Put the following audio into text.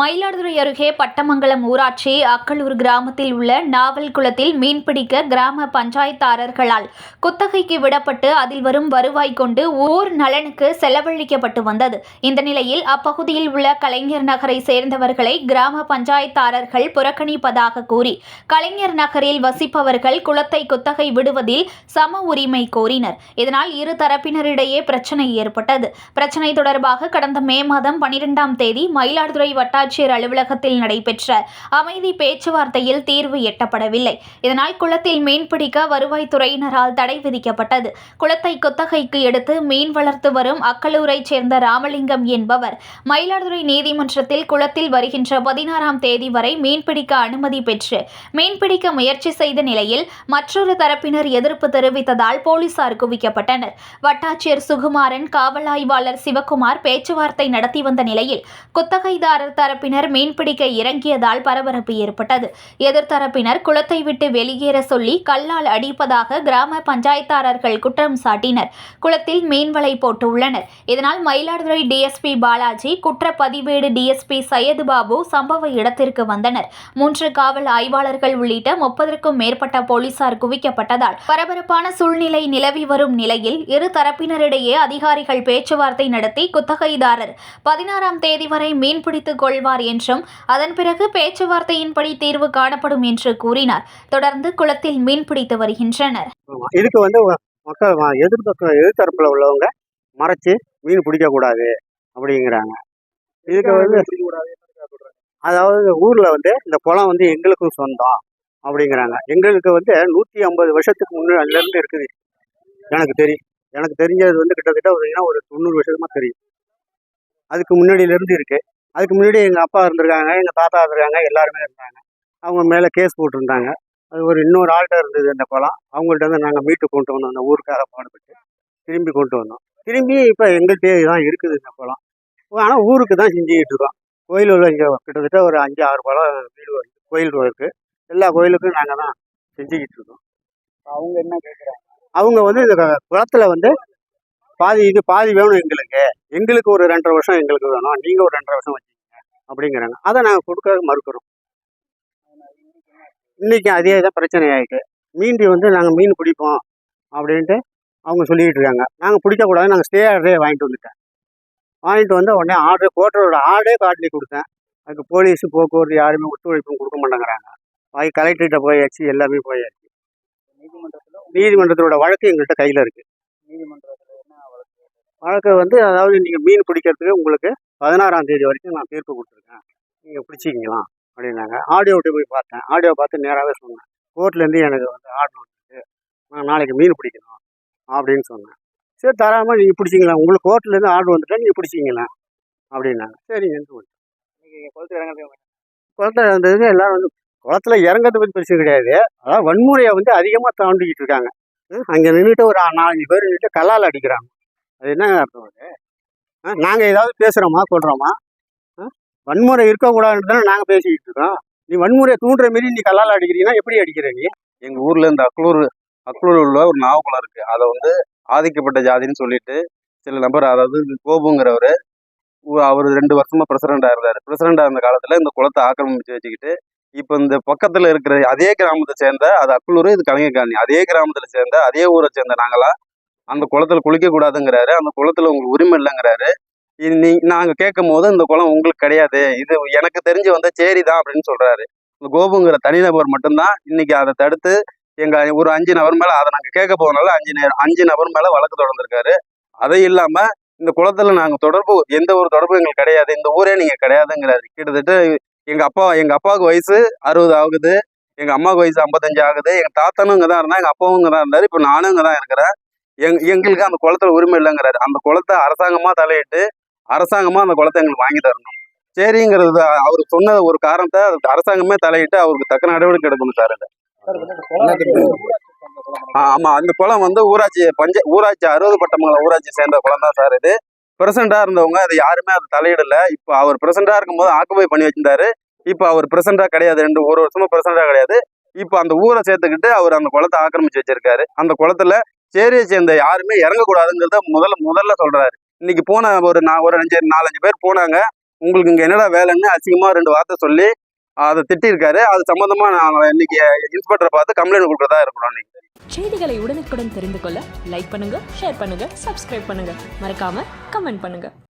மயிலாடுதுறை அருகே பட்டமங்கலம் ஊராட்சி அக்களூர் கிராமத்தில் உள்ள நாவல் குளத்தில் மீன்பிடிக்க கிராம பஞ்சாயத்தாரர்களால் குத்தகைக்கு விடப்பட்டு அதில் வரும் வருவாய் கொண்டு ஊர் நலனுக்கு செலவழிக்கப்பட்டு வந்தது. இந்த நிலையில் அப்பகுதியில் உள்ள கலைஞர் நகரை சேர்ந்தவர்களை கிராம பஞ்சாயத்தாரர்கள் புறக்கணிப்பதாக கூறி கலைஞர் நகரில் வசிப்பவர்கள் குளத்தை குத்தகை விடுவதில் சம உரிமை கோரினர். இதனால் இரு தரப்பினரிடையே பிரச்சனை ஏற்பட்டது. பிரச்சனை தொடர்பாக கடந்த மே மாதம் பனிரெண்டாம் தேதி மயிலாடுதுறை வட்டாட்சியர் அலுவலகத்தில் நடைபெற்ற அமைதி பேச்சுவார்த்தையில் தீர்வு எட்டப்படவில்லை. இதனால் குளத்தில் மீன்பிடிக்க வருவாய்த்துறையினரால் தடை விதிக்கப்பட்டது. குளத்தை குத்தகைக்கு எடுத்து மீன் வளர்த்து வரும் அக்கலூரைச் சேர்ந்த ராமலிங்கம் என்பவர் மயிலாடுதுறை நீதிமன்றத்தில் குளத்தில் வருகின்ற பதினாறாம் தேதி வரை மீன்பிடிக்க அனுமதி பெற்று மீன்பிடிக்க முயற்சி செய்த நிலையில் மற்றொரு தரப்பினர் எதிர்ப்பு தெரிவித்ததால் போலீசார் குவிக்கப்பட்டனர். வட்டாட்சியர் சுகுமாரன் காவல் ஆய்வாளர் சிவக்குமார் பேச்சுவார்த்தை நடத்தி வந்த நிலையில் குத்தகைதாரர் தரப்பினர் மீன்பிடிக்க இறங்கியதால் பரபரப்பு ஏற்பட்டது. எதிர்த்தரப்பினர் குளத்தை விட்டு வெளியேற சொல்லி கல்லால் அடிப்பதாக கிராம பஞ்சாயத்தாரர்கள் குற்றம் சாட்டினர். குளத்தில் மீன்வலை போட்டுள்ளனர். இதனால் மயிலாடுதுறை டிஎஸ்பி பாலாஜி குற்றப்பதிவேடு டிஎஸ்பி சையது பாபு சம்பவ இடத்திற்கு வந்தனர். மூன்று காவல் ஆய்வாளர்கள் உள்ளிட்ட முப்பதற்கும் மேற்பட்ட போலீசார் குவிக்கப்பட்டதால் பரபரப்பான சூழ்நிலை நிலவி வரும் நிலையில் இரு தரப்பினரிடையே அதிகாரிகள் பேச்சுவார்த்தை நடத்தி குத்தகைதாரர் பதினாறாம் தேதி வரை மீன்பிடித்துக் கொள்வார் என்றும் அதன் பிறகு பேச்சுவார்த்தையின்படி தீர்வு காணப்படும் என்று கூறினார். தொடர்ந்து குளத்தில் மீன்பிடித்து வருகின்றனர். இதுக்கு வந்து மக்கள் வ- எதிர்பக்கம் எதிர்த்தரப்புல உள்ளவங்க மறைச்சு மீன் பிடிக்கக்கூடாது அப்படிங்கிறாங்க. இதுக்கு வந்து அதாவது ஊர்ல வந்து இந்த குளம் வந்து எங்களுக்கும் சொந்தம் அப்படிங்கிறாங்க. எங்களுக்கு வந்து நூற்றி ஐம்பது வருஷத்துக்கு முன்னாடில இருந்து இருக்குது. எனக்கு தெரியும் எனக்கு தெரிஞ்சது வந்து கிட்டத்தட்ட பார்த்தீங்கன்னா ஒரு தொண்ணூறு வருஷமா தெரியும். அதுக்கு முன்னாடியில இருந்து இருக்கு. அதுக்கு முன்னாடி எங்க அப்பா இருந்திருக்காங்க எங்க தாத்தா இருந்திருக்காங்க எல்லாருமே இருந்தாங்க. அவங்க மேல கேஸ் போட்டிருந்தாங்க. அது ஒரு இன்னொரு ஆள்கிட்ட இருந்தது அந்த குளம். அவங்கள்ட்ட இருந்து நாங்கள் மீட்டு கொண்டு வந்தோம். அந்த ஊருக்காக பாடுபட்டு திரும்பி கொண்டு வந்தோம். திரும்பி இப்போ எங்கள்கிட்டயே தான் இருக்குது இந்த குளம். ஆனால் ஊருக்கு தான் செஞ்சுக்கிட்டு இருக்கோம். கோயில் உள்ள இங்கே கிட்டத்தட்ட ஒரு அஞ்சு ஆறு குளம் வீடு வருது கோயில் இருக்கு. எல்லா கோயிலுக்கும் நாங்கள் தான் செஞ்சுக்கிட்டு இருக்கோம். அவங்க என்ன கேட்குறாங்க அவங்க வந்து இந்த குளத்துல வந்து பாதி இது பாதி வேணும் எங்களுக்கு. எங்களுக்கு ஒரு ரெண்டரை வருஷம் எங்களுக்கு வேணும். நீங்கள் ஒரு ரெண்டரை வருஷம் வச்சுக்கோங்க அப்படிங்கிறாங்க. அதை நாங்கள் கொடுக்க மறுக்கிறோம். இன்னைக்கு அதே தான் பிரச்சனை ஆகிட்டு மீண்டி வந்து நாங்கள் மீன் பிடிப்போம் அப்படின்ட்டு அவங்க சொல்லிக்கிட்டு இருக்காங்க. நாங்கள் பிடிக்கக்கூடாது நாங்கள் ஸ்டே ஆர்டரே வாங்கிட்டு வந்துட்டேன். வாங்கிட்டு வந்து உடனே ஆர்டர் கோட்டரோட ஆர்டரே காட்டி கொடுத்தேன். அதுக்கு போலீஸு போக்குவரத்து யாருமே ஒத்துழைப்பும் கொடுக்க மாட்டேங்கிறாங்க. வாங்கி கலெக்டர்கிட்ட போயாச்சு எல்லாமே போயாச்சு. நீதிமன்றத்தில்? நீதிமன்றத்தோட வழக்கு எங்கள்கிட்ட கையில் இருக்குது நீதிமன்றத்தில்? வழக்கு வந்து அதாவது நீங்கள் மீன் பிடிக்கிறதுக்கு உங்களுக்கு பதினாறாம் தேதி வரைக்கும் நான் தீர்ப்பு கொடுத்துருக்கேன். நீங்கள் பிடிச்சிக்கலாம் அப்படின்னாங்க. ஆடியோவிட்டு போய் பார்த்தேன். ஆடியோ பார்த்து நேராகவே சொன்னேன். கோர்ட்லேருந்து எனக்கு வந்து ஆர்டர் வந்துருக்கு நான் நாளைக்கு மீன் பிடிக்கணும் அப்படின்னு சொன்னேன். சரி தராமல் நீங்கள் பிடிச்சிங்களா? உங்களுக்கு கோர்ட்லேருந்து ஆர்டர் வந்துட்டா நீங்கள் பிடிச்சிங்களா அப்படின்னாங்க. சரிங்கன்னு சொல்லிட்டு நீங்கள் குளத்து இறங்குறது குளத்துல இருந்தது எல்லாரும் வந்து குளத்துல இறங்கிறது பற்றி பிரச்சனை கிடையாது. அதாவது வன்முறையை வந்து அதிகமாக தாண்டிக்கிட்டு இருக்காங்க. அங்கே நின்றுட்டு ஒரு நாலஞ்சு பேர் நின்றுட்டு கல்லால் அடிக்கிறாங்க. அது என்ன அர்த்தம் அது? நாங்கள் ஏதாவது பேசுகிறோமா சொல்கிறோமா வன்முறை இருக்கக்கூடாதுன்னு தானே நாங்கள் பேசிக்கிட்டு இருக்கோம். நீ வன்முறையை தூண்டுற மாரி நீ கல்லால் அடிக்கிறீங்கன்னா எப்படி அடிக்கிற நீ? எங்கள் ஊரில் இந்த அக்லூர் அக்லூர் உள்ள ஒரு நாவக்குளம் இருக்குது அதை வந்து ஆதிக்கப்பட்ட ஜாதின்னு சொல்லிட்டு சில நபர் அதாவது கோபுங்கிறவர் அவர் ரெண்டு வருஷமாக பிரசிடண்டாக இருந்தார். பிரசிடண்டாக இருந்த காலத்தில் இந்த குளத்தை ஆக்கிரமிச்சு வச்சுக்கிட்டு இப்போ இந்த பக்கத்தில் இருக்கிற அதே கிராமத்தை சேர்ந்த அது அக்குளூர் இது கலைஞர் காலனி அதே கிராமத்தில் சேர்ந்த அதே ஊரை சேர்ந்த நாங்களாம் அந்த குளத்துல குளிக்க கூடாதுங்கிறாரு அந்த குளத்துல உங்களுக்கு உரிமை இல்லைங்கிறாரு. நீ நாங்கள் கேட்கும் போது இந்த குளம் உங்களுக்கு கிடையாது. இது எனக்கு தெரிஞ்சு வந்த சேரி தான் அப்படின்னு சொல்றாரு. இந்த கோபுங்கிற தனிநபர் மட்டும்தான் இன்னைக்கு அதை தடுத்து எங்க ஒரு அஞ்சு நபர் மேல அதை நாங்கள் கேட்க போறதுனால அஞ்சு நேரம் அஞ்சு நபர் மேல வழக்கு தொடர்ந்திருக்காரு. அதை இல்லாம இந்த குளத்துல நாங்க தொடர்பு எந்த ஒரு தொடர்பும் எங்களுக்கு கிடையாது. இந்த ஊரே நீங்க கிடையாதுங்கிறாரு. கிட்டத்தட்ட எங்க அப்பா எங்க அப்பாவுக்கு வயசு அறுபது ஆகுது. எங்க அம்மாவுக்கு வயசு ஐம்பத்தஞ்சு ஆகுது. எங்க தாத்தனும் இங்க தான் இருந்தா எங்க அப்பாவும் இங்க தான் இருந்தாரு. இப்ப நானும் இங்க தான் இருக்கிறேன். எங் எங்களுக்கு அந்த குளத்துல உரிமை இல்லைங்கிறாரு. அந்த குளத்தை அரசாங்கமா தலையிட்டு அரசாங்கமா அந்த குளத்தை எங்களுக்கு வாங்கி தரணும். சரிங்கிறது அவர் சொன்ன ஒரு காரணத்தை அது அரசாங்கமே தலையிட்டு அவருக்கு தக்க நடவடிக்கை எடுக்கணும் சார் ஆமா. அந்த குளம் வந்து ஊராட்சி பஞ்ச ஊராட்சி அறுபது பட்டமங்கலம் ஊராட்சி சேர்ந்த குளம் தான் சார் இது. பிரசண்டா இருந்தவங்க அது யாருமே அது தலையிடல. இப்போ அவர் பிரசண்டா இருக்கும்போது ஆக்குபை பண்ணி வச்சிருந்தாரு. இப்போ அவர் பிரசண்டா கிடையாது. ரெண்டு ஒரு வருஷமா பிரசண்டா கிடையாது. இப்போ அந்த ஊரை சேர்த்துக்கிட்டு அவர் அந்த குளத்தை ஆக்கிரமிச்சு வச்சிருக்காரு. அந்த குளத்துல சேரியை சேர்ந்த யாருமே இறங்கக்கூடாதுங்கிறத முதல்ல முதல்ல சொல்றாரு. இன்னைக்கு போன ஒரு நான் ஒரு அஞ்சு நாலஞ்சு பேர் போனாங்க. உங்களுக்கு இங்கே என்னடா வேலைன்னு அசிங்கமா ரெண்டு வார்த்தை சொல்லி அதை திட்டிருக்காரு அது சம்பந்தமா நான் இன்னைக்கு இன்ஸ்பெக்டரை பார்த்து கம்ப்ளைண்ட் கொடுக்கறதா இருக்கிறோம் இன்னைக்கு. செய்திகளை உடனுக்குடன் தெரிந்து கொள்ள லைக் பண்ணுங்க ஷேர் பண்ணுங்க சப்ஸ்கிரைப் பண்ணுங்க. மறக்காம கமெண்ட் பண்ணுங்க.